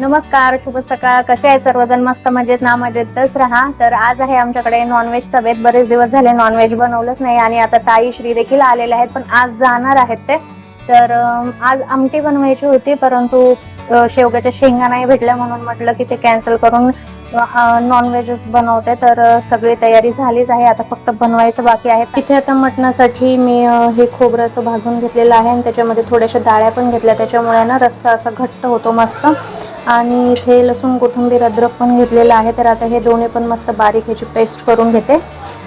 नमस्कार शुभ सकाळ. कसे आहेत सर्वजण? मस्त मजेत ना मजेतच राहा. तर आज आहे आमच्याकडे नॉनव्हेज सभेत बरेच दिवस झाले नॉनव्हेज बनवलंच नाही आणि आता ताई श्री देखील आलेले आहेत पण आज जाणार आहेत ते. तर आज आमटी बनवायची होती परंतु शेवग्याच्या शेंगा नाही भेटल्या म्हणून म्हटलं की ते कॅन्सल करून नॉनव्हेजच बनवते. तर सगळी तयारी झालीच आहे. आता फक्त बनवायचं बाकी आहे. तिथे आता मटणासाठी मी हे खोबऱ्याचं भाजून घेतलेलं आहे आणि त्याच्यामध्ये थोड्याशा डाळ्या पण घेतल्या. त्याच्यामुळे ना रस्सा असा घट्ट होतो मस्त. आणि इथे लसूण कोथिंबीर अद्रक पण घेतलेलं आहे. तर आता हे दोन्ही पण मस्त बारीक ह्याची पेस्ट करून घेते.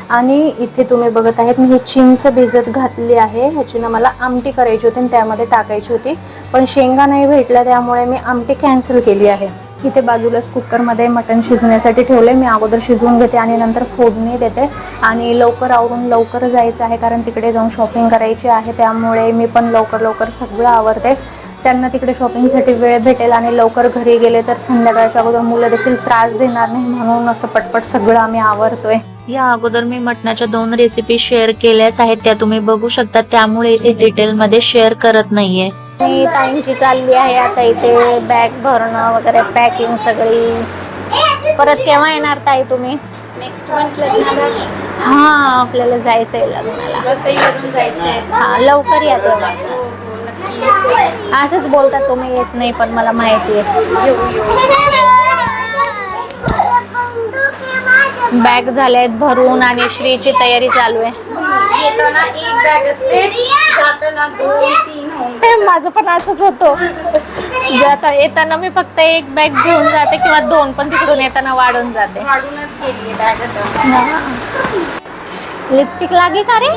आणि इथे तुम्ही बघत आहेत मी हे चिंच भिजत घातली आहे. ह्याची ना मला आमटी करायची होती आणि त्यामध्ये टाकायची होती. पण शेंगा नाही भेटल्या त्यामुळे मी आमटी कॅन्सल केली आहे. इथे बाजूलाच कुकरमध्ये मटण शिजण्यासाठी ठेवले मी अगोदर शिजवून घेते आणि नंतर फोडणी देते. आणि लवकर आवरून लवकर जायचं आहे कारण तिकडे जाऊन शॉपिंग करायची आहे. त्यामुळे मी पण लवकर लवकर सगळं आवरते. त्यांना तिकडे शॉपिंगसाठी वेळ भेटेल आणि लवकर घरी गेले तर संध्याकाळच्या अगोदर मुलं देखील त्रास देणार नाही म्हणून असं पटपट सगळं आम्ही आवरतोय. या अगोदर मी मटणाच्या दोन रेसिपी शेअर केल्याच आहेत त्या तुम्ही बघू शकता. त्यामुळे इथे डिटेलमध्ये शेअर करत नाहीये. आणि टाइमची चालली आहे आता इथे बॅग भरणं वगैरे पॅकिंग सगळी. परत केव्हा येणार ताई तुम्ही? नेक्स्ट मंथला हा आपल्याला जायचंय लग्नाला. हा लवकर या तेव्हा. असंच बोलतात तुम्ही येत नाही पण मला माहिती आहे. बॅग झाल्या आहेत भरून आणि श्रीची तयारी चालू आहे. येताना एक बॅग असते जाताना दोन तीन होऊन माझं पण असंच होतो. जाता येताना मी फक्त एक बॅग घेऊन जाते किंवा दोन पण तिकडून येताना वाढून जाते. वाढूनच गेली बॅग आता. लिपस्टिक लागली का रे?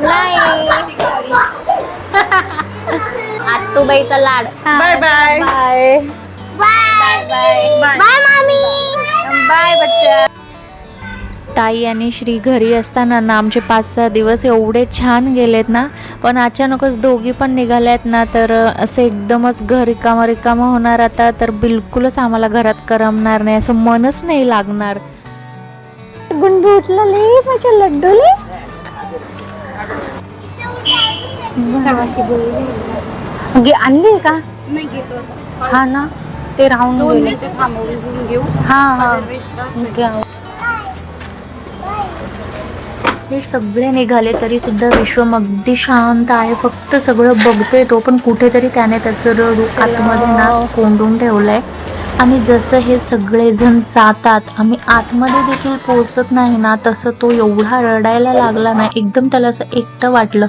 नाही. आत्तूबाईचा लाड. Bye bye bye bye bye बच्चा. ताई आणि श्री घरी असताना ना आमचे पाच सहा दिवस एवढे छान गेलेत ना पण अचानकच दोघी पण निघाल्यात ना तर असं एकदमच घर रिकामं रिकामं होणार आता तर बिलकुलच आम्हाला घरात करमणार नाही असं मनच नाही लागणार. गुंडू उठलेले माझ्या लड्डूले. गे- आणली का नाही घेतो हा ना ते राहून दोन गेले मिनिटं थांबवून घेऊ हा हा घ्या. हे सगळे निघाले तरी सुद्धा विश्वम अगदी शांत आहे फक्त सगळं बघतोय तो पण कुठेतरी त्याने त्याचं रूप आतमध्ये ना कोंडून ठेवलंय. आणि जसं हे सगळेजण जातात आम्ही आतमध्ये देखील पोचत नाही ना तसं तो एवढा रडायला लागला ना एकदम त्याला असं एकटं वाटलं.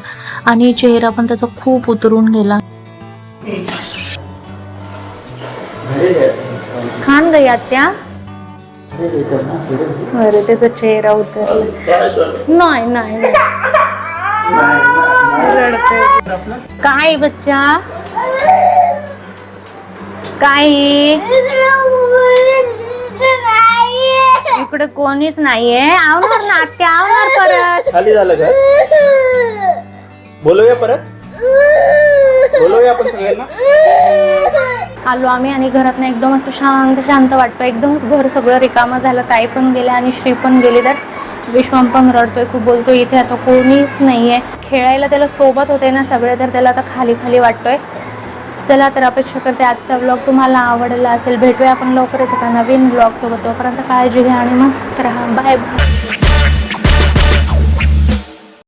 आणि चेहरा पण त्याचा खूप उतरून गेला. खान गई आत्या अरे त्याचा चेहरा उतरला. नाही नाही. काय बच्चा? काय इकडे कोणीच नाहीये. आवणार ना आत्या आवणार परत. खाली झालं का बोलूया परत? बोलूया आपण सगळ्यांना? आलो आम्ही आणि घरातनं एकदम असं शांत शांत वाटतं एकदमच घर सगळं रिकामं झालं. ताई पण गेले आणि श्री पण गेली. तर विश्वाम पण रडतोय खूप बोलतोय इथे आता कोणीच नाहीये. खेळायला त्याला सोबत होते ना सगळे तर त्याला आता खाली खाली वाटतोय. चला तर अपेक्षा करते आजचा ब्लॉग तुम्हाला आवडला असेल. भेटूया आपण लवकरच एका नवीन ब्लॉग सोबत. तोपर्यंत काळजी घ्या आणि मस्त राहा. Bye bye